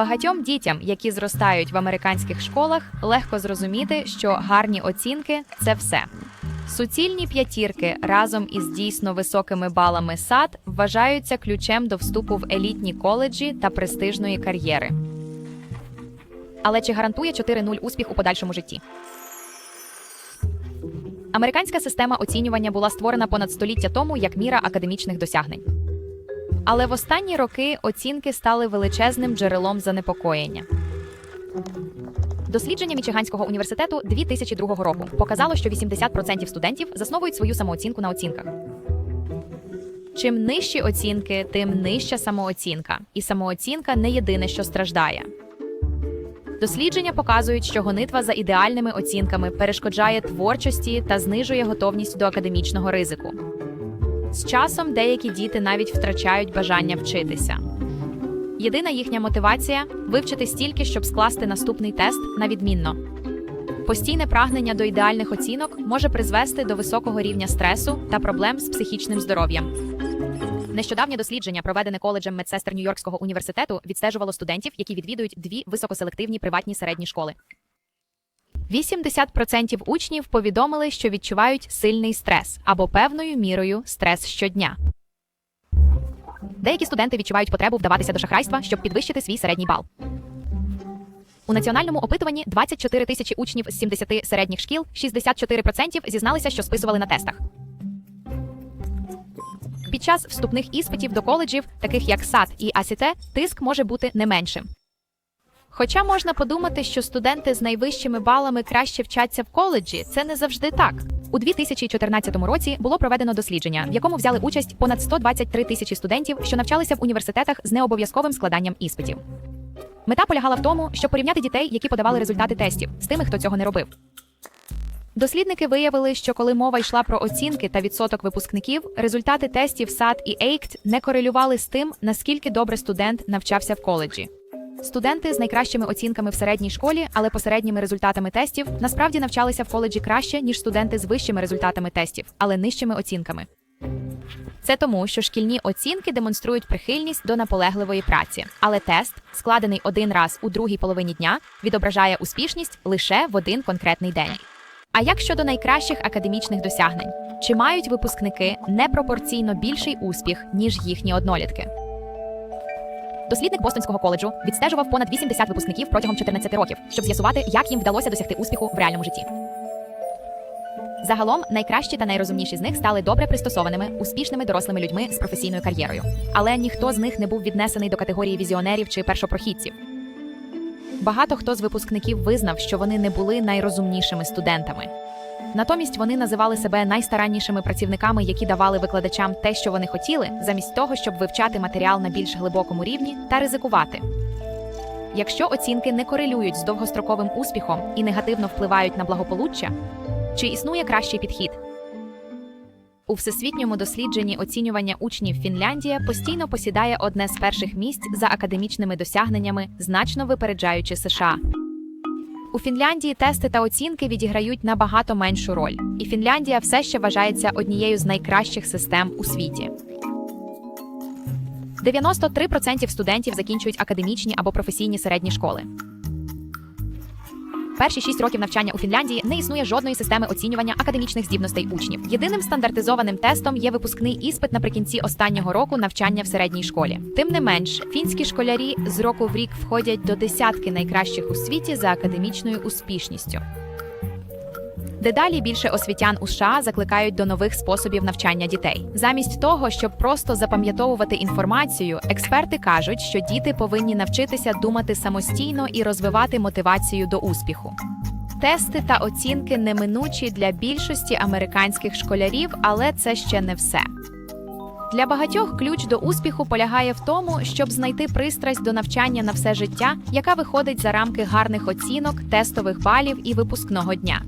Багатьом дітям, які зростають в американських школах, легко зрозуміти, що гарні оцінки це все. Суцільні п'ятірки разом із дійсно високими балами САД вважаються ключем до вступу в елітні коледжі та престижної кар'єри. Але чи гарантує 4.0 успіх у подальшому житті? Американська система оцінювання була створена понад століття тому як міра академічних досягнень. Але в останні роки оцінки стали величезним джерелом занепокоєння. Дослідження Мічиганського університету 2002 року показало, що 80% студентів засновують свою самооцінку на оцінках. Чим нижчі оцінки, тим нижча самооцінка. І самооцінка не єдине, що страждає. Дослідження показують, що гонитва за ідеальними оцінками перешкоджає творчості та знижує готовність до академічного ризику. З часом деякі діти навіть втрачають бажання вчитися. Єдина їхня мотивація вивчити стільки, щоб скласти наступний тест на відмінно. Постійне прагнення до ідеальних оцінок може призвести до високого рівня стресу та проблем з психічним здоров'ям. Нещодавнє дослідження, проведене коледжем медсестер Нью-Йоркського університету, відстежувало студентів, які відвідують дві високоселективні приватні середні школи. 80% учнів повідомили, що відчувають сильний стрес або певною мірою стрес щодня. Деякі студенти відчувають потребу вдаватися до шахрайства, щоб підвищити свій середній бал. У національному опитуванні 24 тисячі учнів з 70 середніх шкіл, 64% зізналися, що списували на тестах. Під час вступних іспитів до коледжів, таких як САД і АСІТ, тиск може бути не меншим. Хоча можна подумати, що студенти з найвищими балами краще вчаться в коледжі, це не завжди так. У 2014 році було проведено дослідження, в якому взяли участь понад 123 тисячі студентів, що навчалися в університетах з необов'язковим складанням іспитів. Мета полягала в тому, щоб порівняти дітей, які подавали результати тестів, з тими, хто цього не робив. Дослідники виявили, що коли мова йшла про оцінки та відсоток випускників, результати тестів САД і EICT не корелювали з тим, наскільки добре студент навчався в коледжі. Студенти з найкращими оцінками в середній школі, але посередніми результатами тестів, насправді навчалися в коледжі краще, ніж студенти з вищими результатами тестів, але нижчими оцінками. Це тому, що шкільні оцінки демонструють прихильність до наполегливої праці, але тест, складений один раз у другій половині дня, відображає успішність лише в один конкретний день. А як щодо найкращих академічних досягнень, чи мають випускники непропорційно більший успіх, ніж їхні однолітки? Дослідник Бостонського коледжу відстежував понад 80 випускників протягом 14 років, щоб з'ясувати, як їм вдалося досягти успіху в реальному житті. Загалом найкращі та найрозумніші з них стали добре пристосованими, успішними дорослими людьми з професійною кар'єрою. Але ніхто з них не був віднесений до категорії візіонерів чи першопрохідців. Багато хто з випускників визнав, що вони не були найрозумнішими студентами. Натомість вони називали себе найстараннішими працівниками, які давали викладачам те, що вони хотіли, замість того, щоб вивчати матеріал на більш глибокому рівні та ризикувати. Якщо оцінки не корелюють з довгостроковим успіхом і негативно впливають на благополуччя, чи існує кращий підхід? У всесвітньому дослідженні оцінювання учнів Фінляндія постійно посідає одне з перших місць за академічними досягненнями, значно випереджаючи США. У Фінляндії тести та оцінки відіграють набагато меншу роль, і Фінляндія все ще вважається однією з найкращих систем у світі. 93% студентів закінчують академічні або професійні середні школи. Перші шість років навчання у Фінляндії не існує жодної системи оцінювання академічних здібностей учнів. Єдиним стандартизованим тестом є випускний іспит наприкінці останнього року навчання в середній школі. Тим не менш, фінські школярі з року в рік входять до десятки найкращих у світі за академічною успішністю. Дедалі більше освітян у США закликають до нових способів навчання дітей. Замість того, щоб просто запам'ятовувати інформацію, експерти кажуть, що діти повинні навчитися думати самостійно і розвивати мотивацію до успіху. Тести та оцінки неминучі для більшості американських школярів, але це ще не все. Для багатьох ключ до успіху полягає в тому, щоб знайти пристрасть до навчання на все життя, яка виходить за рамки гарних оцінок, тестових балів і випускного дня.